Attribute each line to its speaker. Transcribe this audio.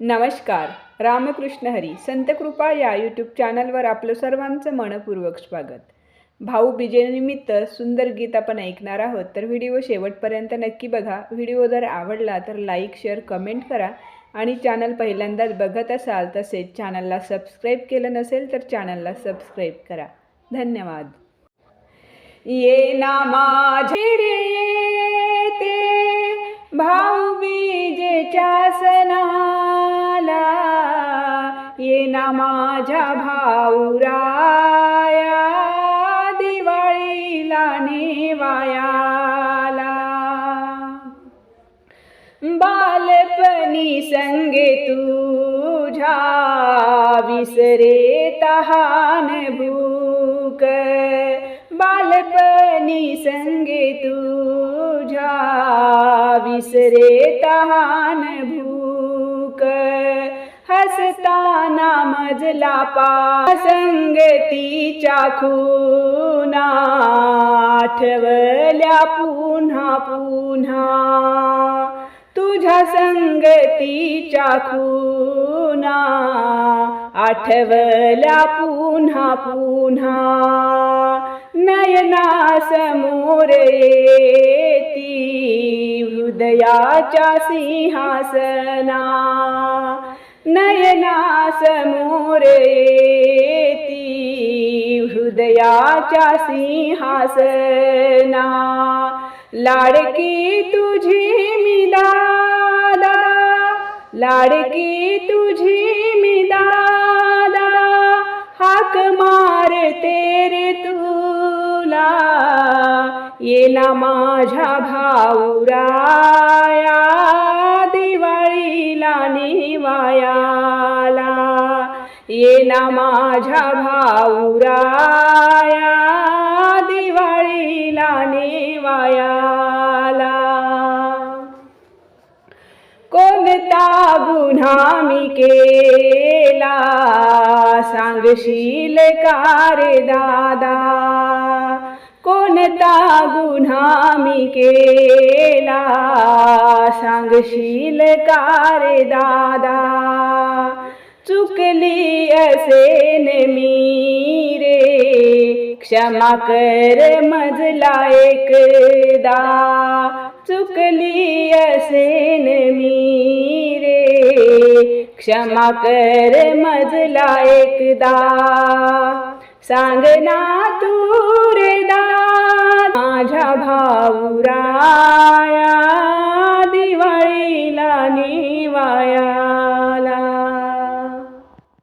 Speaker 1: नमस्कार. रामकृष्ण हरी संतकृपा या यूट्यूब चॅनलवर आपलं सर्वांचं मनपूर्वक स्वागत. भाऊ बीजेनिमित्त सुंदर गीत आपण ऐकणार आहोत तर व्हिडिओ शेवटपर्यंत नक्की बघा. व्हिडिओ जर आवडला तर लाईक शेअर कमेंट करा आणि चॅनल पहिल्यांदाच बघत असाल तसेच चॅनलला सबस्क्राईब केलं नसेल तर चॅनलला सबस्क्राईब करा. धन्यवाद. ये ना माझे रे ते भाऊ बीजेच्या सणाला ना माझ्या भाऊराया. दिवाळीला नेवायाला. बालपणी संगे तुझ्या विसरे तहान भूक. बालपणी संगे तुझ्या विसरे तहान भूक. हसताना मजला पा संगतीच्या खुना आठवल्या पुन्हा पुन्हा. तुझ्या संगतीच्या खूना आठवल्या पुन्हा पुन्हा. नयना समोर येती हृदयाच्या सिंहासना. नय समोर येती हृदयाच्या सिंहासना. लाडकी तुझी मी दादा. लाडकी तुझी मी दादा. हाक मारते रे तुला. येला माझ्या भाऊराया दिवाळीला निवाया. येना माझ्या भाऊराया दिवाळीला नेवायाला. कोणता गुन्हा मी केला? सांगशील का रे दादा? कोणता गुन्हा मी केला? सांगशील का रे दादा? चुकली असेन मी रे. क्षमा कर मजला एकदा. चुकली असेन मी रे. क्षमा कर मजला एकदा. सांग ना तू रे दा माझ्या भाऊरा